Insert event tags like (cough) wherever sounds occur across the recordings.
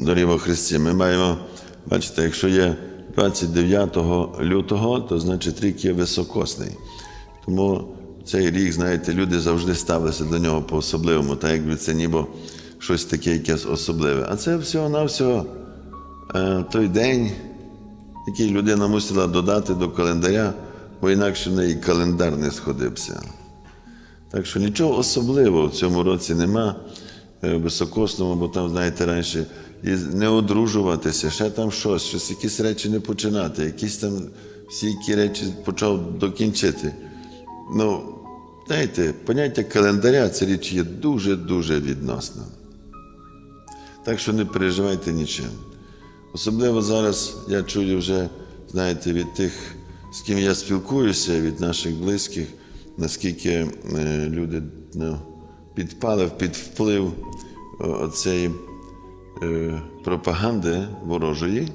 Дорогі во Христі, ми маємо, бачите, якщо є 29 лютого, то значить рік є високосний. Тому цей рік, знаєте, люди завжди ставилися до нього по-особливому, так якби це ніби щось таке якесь особливе. А це всього-навсього е, той день, який людина мусила додати до календаря, бо інакше в неї календар не сходився. Так що нічого особливого в цьому році нема високосному, бо там, знаєте, раніше і не одружуватися, ще там щось, щось, якісь речі не починати, якісь там всі які речі почав докінчити. Ну, знаєте, поняття календаря це річ є дуже-дуже відносна. Так що не переживайте нічим. Особливо зараз я чую вже, знаєте, від тих, з ким я спілкуюся, від наших близьких, наскільки е, люди ну, підпали під вплив цієї е, пропаганди ворожої,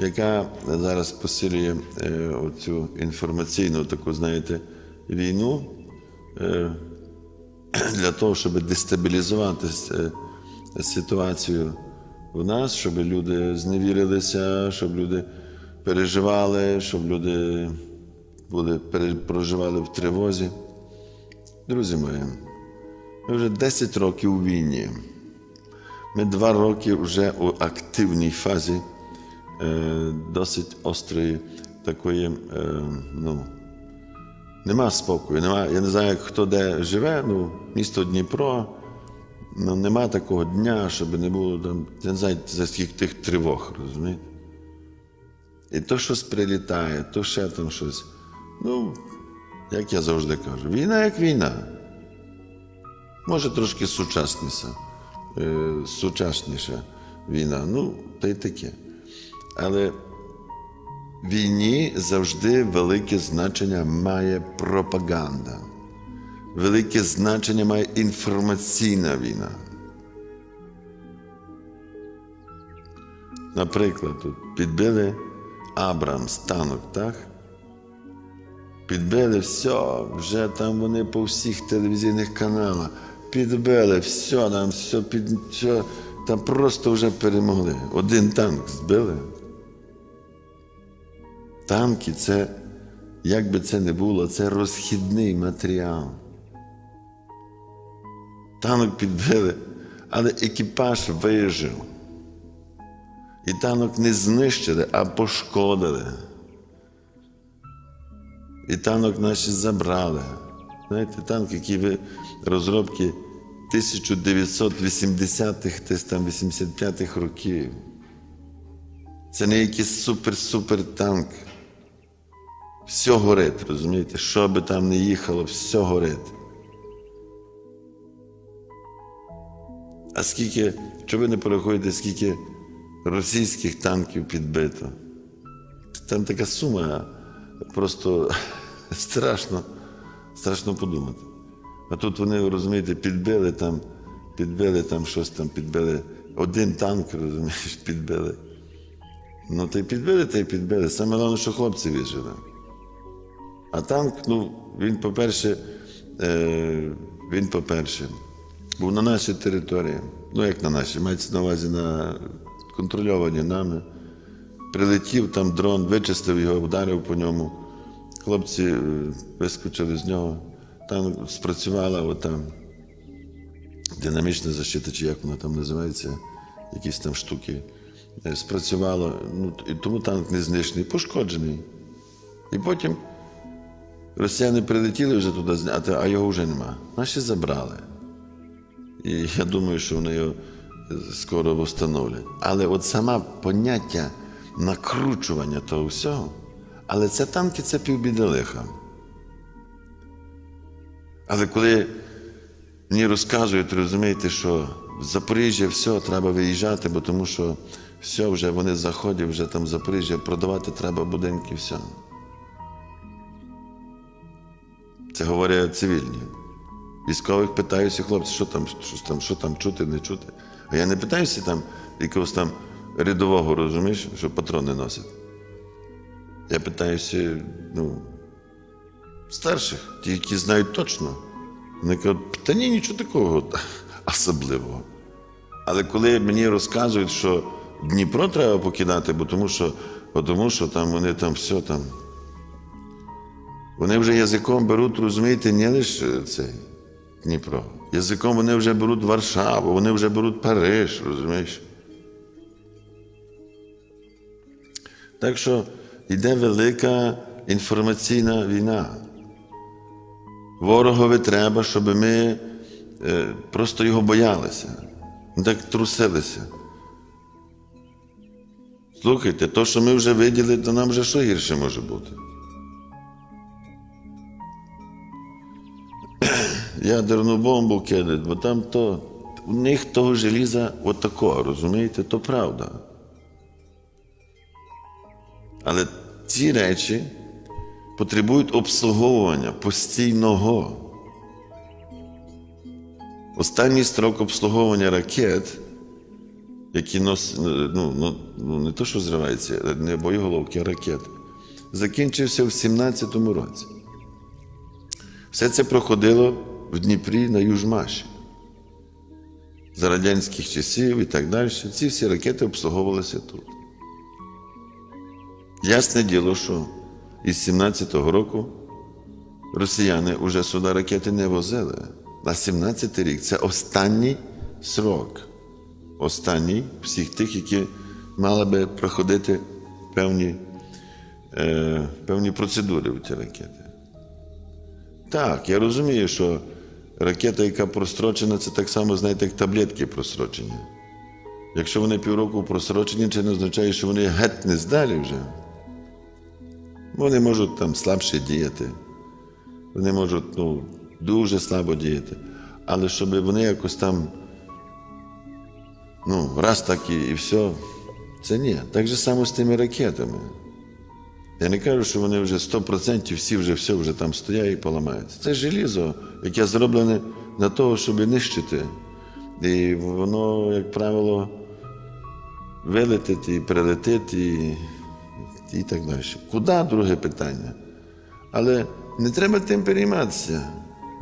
яка зараз посилює е, оцю інформаційну таку, знаєте, війну е, для того, щоб дестабілізувати е, ситуацію в нас, щоб люди зневірилися, щоб люди переживали, щоб люди були, проживали в тривозі. Друзі мої, ми вже 10 років у війні. Ми два роки вже у активній фазі е, досить острої такої, е, ну, нема спокою. Нема, я не знаю, хто де живе, ну, місто Дніпро, ну, нема такого дня, щоб не було там, я не знаю, за скільки тих тривог, розумієте? І то щось прилітає, то ще там щось. Ну, як я завжди кажу, війна як війна. Може трошки сучасніша, е, сучасніша війна, ну, та й таке. Але війні завжди велике значення має пропаганда. Велике значення має інформаційна війна. Наприклад, тут підбили Абрамс танок, так? Підбили все, вже там вони по всіх телевізійних каналах. Підбили, все, там все, під, все, там просто вже перемогли. Один танк збили. Танки це, як би це не було, це розхідний матеріал. Танок підбили, але екіпаж вижив. І танок не знищили, а пошкодили. І танок наші забрали. Знаєте, танк, який ви розробки 1980-х, десь там 85-х років. Це не якийсь супер-супер танк. Все горить, розумієте? Що би там не їхало, все горить. А скільки, що ви не порахуєте, скільки російських танків підбито? Там така сума, просто (laughs) страшно, страшно подумати. А тут вони, розумієте, підбили там, підбили там щось там, підбили. Один танк, розумієш, (laughs) підбили. Ну, й підбили, та й підбили. Саме головне, що хлопці вижили. А танк, ну, він, по-перше, е, він, по-перше, був на нашій території. Ну, як на нашій, мається на увазі на контрольовані нами. Прилетів там дрон, вичистив його, вдарив по ньому. Хлопці е, вискочили з нього. Там спрацювала отам динамічна защита, чи як вона там називається, якісь там штуки. Е, Спрацювало, ну, і тому танк не знищений, пошкоджений. І потім росіяни прилетіли вже туди а його вже нема. Наші забрали. І я думаю, що вони його скоро встановлять. Але от саме поняття накручування того всього, але це танки, це півбіди лиха. Але коли мені розказують, розумієте, що в Запоріжжя все, треба виїжджати, бо тому що все, вже вони заходять, вже там в Запоріжжя, продавати треба будинки, все. Це говорять цивільні. Військових питаюся, хлопці, що там, що там, що там чути, не чути. А я не питаюся там якогось там рядового, розумієш, що патрони носять. Я питаюся, ну, старших, ті, які знають точно. Вони кажуть, та ні, нічого такого (laughs) особливого. Але коли мені розказують, що Дніпро треба покидати, бо тому що, бо тому що там вони там все там. Вони вже язиком беруть, розумієте, не лише цей Дніпро. Язиком вони вже беруть Варшаву, вони вже беруть Париж, розумієш? Так що йде велика інформаційна війна. Ворогові треба, щоб ми е, просто його боялися, не так трусилися. Слухайте, то, що ми вже виділи, то нам вже що гірше може бути. (coughs) Ядерну бомбу кидають, бо там то у них того желіза отакого, розумієте, то правда. Але ці речі потребують обслуговування постійного. Останній строк обслуговування ракет, які носять, ну, ну, ну, не то, що зриваються, не боєголовки, а ракет, закінчився в 17-му році. Все це проходило в Дніпрі на Южмаші. За радянських часів і так далі. Ці всі ракети обслуговувалися тут. Ясне діло, що із 17-го року росіяни вже сюди ракети не возили. На 17-й рік це останній срок. Останній всіх тих, які мали би проходити певні, е, певні процедури в ці ракети. Так, я розумію, що ракета, яка прострочена, це так само, знаєте, як таблетки прострочені. Якщо вони півроку прострочені, це не означає, що вони геть не здалі вже. Вони можуть там слабше діяти, вони можуть ну, дуже слабо діяти. Але щоб вони якось там, ну, раз так і, і все, це ні. Так же само з тими ракетами. Я не кажу, що вони вже 100% всі вже все вже там стоять і поламаються. Це желізо, яке зроблене для того, щоб нищити. І воно, як правило, вилетить і прилетить, і, і так далі. Куди друге питання? Але не треба тим перейматися,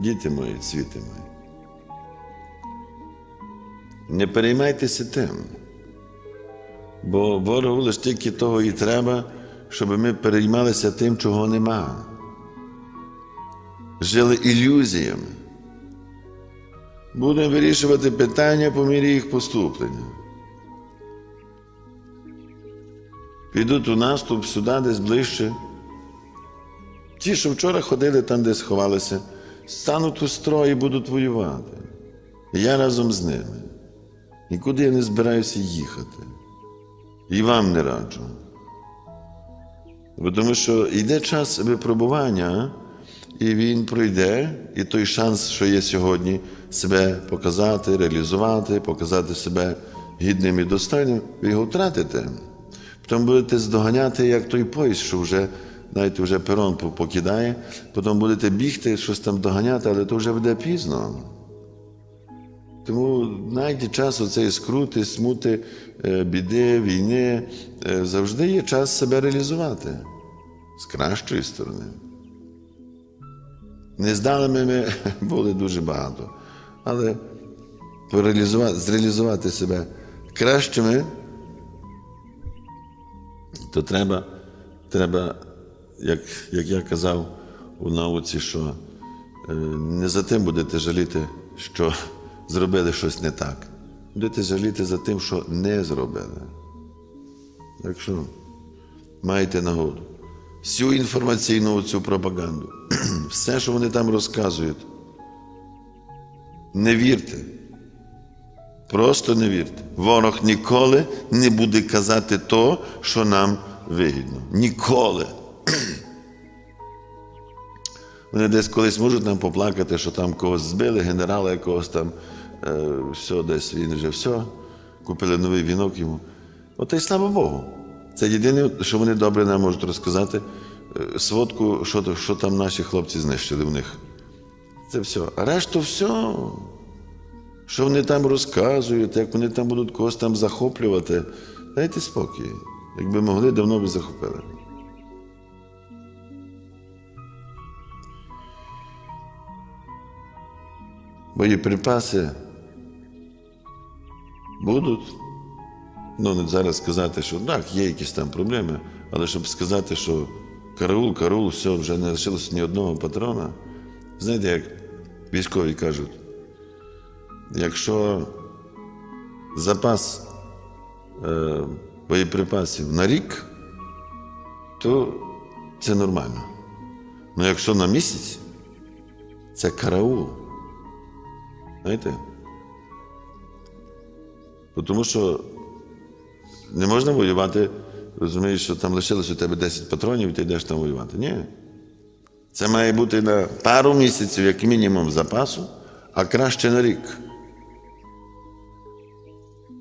діти мої, цвіти мої. Не переймайтеся тим. Бо ворогу лише тільки того і треба, щоб ми переймалися тим, чого нема. Жили ілюзіями. Будемо вирішувати питання по мірі їх поступлення. Підуть у наступ сюди, десь ближче. Ті, що вчора ходили там, де сховалися, стануть у строй і будуть воювати. Я разом з ними. Нікуди я не збираюся їхати. І вам не раджу. Бо Тому що йде час випробування, і він пройде, і той шанс, що є сьогодні, себе показати, реалізувати, показати себе гідним і достойним, ви його втратите. Потім будете здоганяти, як той поїзд, що вже, знаєте, вже перон покидає, потім будете бігти, щось там доганяти, але то вже буде пізно. Тому знайде час оцей скрути, смути, біди, війни, завжди є час себе реалізувати з кращої сторони. Нездалими ми (laughs) були дуже багато, але зреалізувати себе кращими, то треба, треба як, як я казав у науці, що не за тим будете жаліти, що (laughs) зробили щось не так. Будете жаліти за тим, що не зробили. Так що маєте нагоду. Всю інформаційну цю пропаганду, (clears throat) все, що вони там розказують, не вірте. Просто не вірте. Ворог ніколи не буде казати то, що нам вигідно. Ніколи. (clears throat) Вони десь колись можуть нам поплакати, що там когось збили, генерала якогось там, е, все, десь він вже все, купили новий вінок йому. От і слава Богу. Це єдине, що вони добре нам можуть розказати, е, сводку, що що там наші хлопці знищили в них. Це все. А решту все, що вони там розказують, як вони там будуть когось там захоплювати. Дайте спокій. Якби могли, давно би захопили. Боєприпаси Будуть. Ну, не зараз сказати, що так, є якісь там проблеми, але щоб сказати, що караул, караул, все, вже не лишилося ні одного патрона. Знаєте, як військові кажуть, якщо запас е, боєприпасів на рік, то це нормально. Ну якщо на місяць, це караул. Знаєте? Тому що не можна воювати, розумієш, що там лишилось у тебе 10 патронів, і ти йдеш там воювати. Ні. Це має бути на пару місяців, як мінімум, запасу, а краще на рік.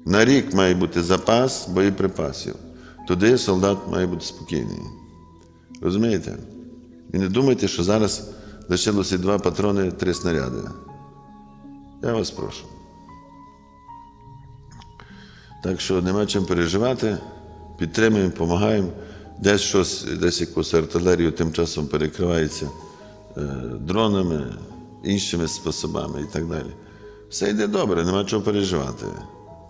На рік має бути запас боєприпасів. Туди солдат має бути спокійний. Розумієте? І не думайте, що зараз лишилося два патрони, три снаряди. Я вас прошу. Так що нема чим переживати, підтримуємо, допомагаємо. Десь щось, десь якусь артилерію тим часом перекривається е, дронами, іншими способами і так далі. Все йде добре, нема чого переживати.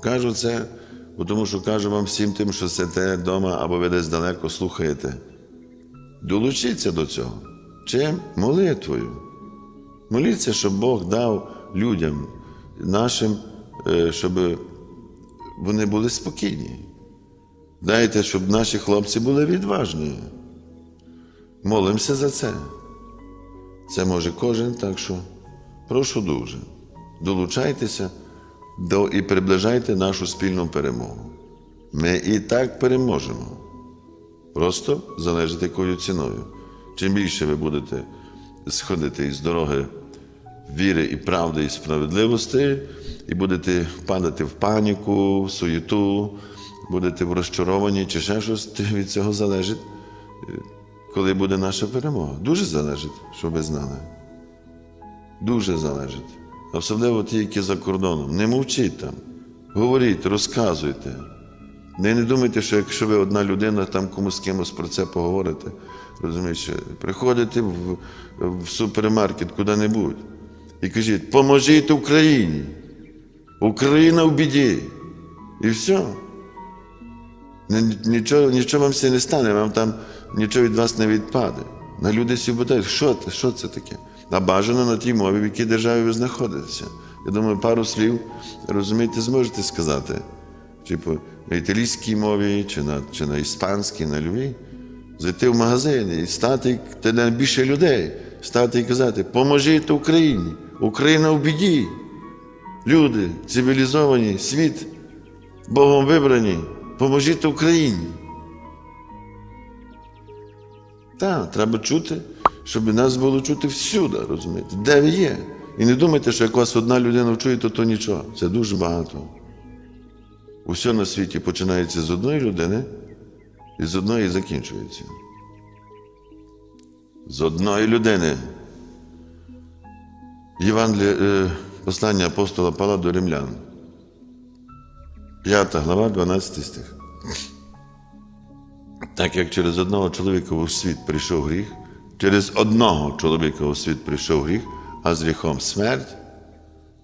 Кажу це, тому що кажу вам всім тим, що сидите вдома або ви десь далеко слухаєте. Долучіться до цього. Чим? Молитвою. Моліться, щоб Бог дав людям нашим, е, щоб вони були спокійні. Дайте, щоб наші хлопці були відважні. Молимося за це. Це може кожен, так що прошу дуже. Долучайтеся до, і приближайте нашу спільну перемогу. Ми і так переможемо. Просто залежить якою ціною. Чим більше ви будете сходити із дороги віри і правди і справедливості, і будете впадати в паніку, в суєту, будете в розчаровані чи ще щось, (laughs) від цього залежить, е, коли буде наша перемога. Дуже залежить, щоб ви знали. Дуже залежить. Особливо ті, які за кордоном. Не мовчіть там. Говоріть, розказуйте. Не, не думайте, що якщо ви одна людина, там комусь з кимось про це поговорите, розумієте, приходите в, в супермаркет куди-небудь і кажіть, поможіть Україні. Україна в біді. І все. Нічого, нічого вам все не стане, вам там нічого від вас не відпаде. На люди всі питають, що що це таке? А бажано на тій мові, в якій державі ви знаходитеся. Я думаю, пару слів, розумієте, зможете сказати. Типу, на італійській мові, чи на, чи на іспанській, на льві. Зайти в магазин і стати де найбільше людей, стати і казати, поможіть Україні, Україна в біді. Люди цивілізовані, світ, Богом вибрані, поможіть Україні. Так, треба чути, щоб нас було чути всюди, розумієте, де ви є. І не думайте, що як вас одна людина вчує, то то нічого. Це дуже багато. Усе на світі починається з одної людини і з одної закінчується. З одної людини. Євангеліє, е, послання апостола Павла до римлян. 5 глава, 12 стих. Так як через одного чоловіка у світ прийшов гріх, через одного чоловіка у світ прийшов гріх, а з гріхом смерть,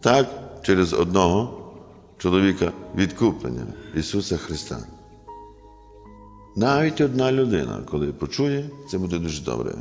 так через одного чоловіка відкуплення Ісуса Христа. Навіть одна людина, коли почує, це буде дуже добре.